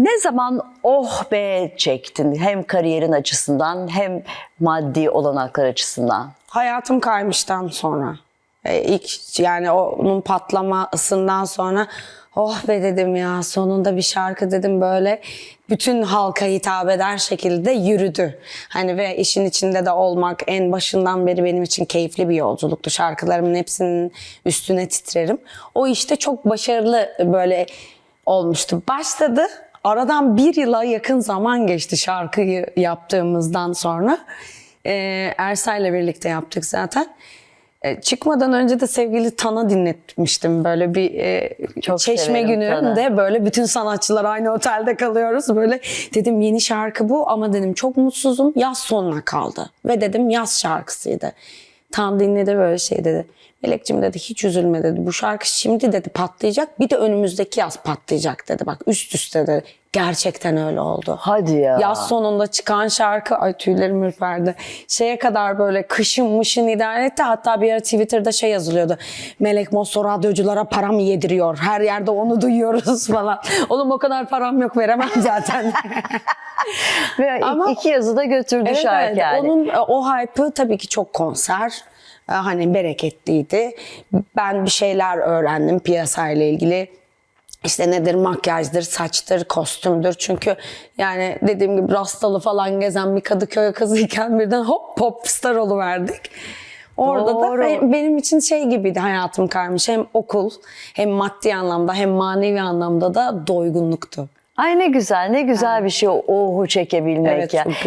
Ne zaman oh be çektin hem kariyerin açısından hem maddi olanaklar açısından? Hayatım kaymıştan sonra. E, ilk yani onun patlamasından sonra oh be dedim ya sonunda bir şarkı dedim böyle bütün halka hitap eder şekilde yürüdü. Hani ve işin içinde de olmak en başından beri benim için keyifli bir yolculuktu. Şarkılarımın hepsinin üstüne titrerim. O işte çok başarılı böyle olmuştu. Başladı. Aradan bir yıla yakın zaman geçti şarkıyı yaptığımızdan sonra. Ee, Ersay'la birlikte yaptık zaten. Ee, çıkmadan önce de sevgili Tan'a dinletmiştim böyle bir e, Çok çeşme gününde böyle bütün sanatçılar aynı otelde kalıyoruz böyle dedim yeni şarkı bu ama dedim çok mutsuzum yaz sonuna kaldı ve dedim yaz şarkısıydı. Tan dinledi böyle şey dedi. Melek'cim dedi hiç üzülme dedi. Bu şarkı şimdi dedi patlayacak. Bir de önümüzdeki yaz patlayacak dedi. Bak üst üste dedi. Gerçekten öyle oldu. Hadi ya. Yaz sonunda çıkan şarkı ay tüylerim ürperdi. Şeye kadar böyle kışın mışın idare etti. Hatta bir ara Twitter'da şey yazılıyordu. Melek Mosso radyoculara param yediriyor. Her yerde onu duyuyoruz falan. Oğlum o kadar param yok veremem zaten. Ve Ama- iki yazı da götürdü Evet, şarkı evet. yani. Onun e, o hype'ı tabii ki çok konser. e, Hani bereketliydi. Ben bir şeyler öğrendim piyasayla ilgili. İşte nedir makyajdır, saçtır, kostümdür. Çünkü yani dediğim gibi rastalı falan gezen bir Kadıköy kızıyken birden hop popstar oluverdik. Orada Doğru. da be- benim için şey gibiydi hayatım karmış. Hem okul hem maddi anlamda hem manevi anlamda da doygunluktu. Ay ne güzel, ne güzel bir şey o ohu çekebilmek Evet, ya.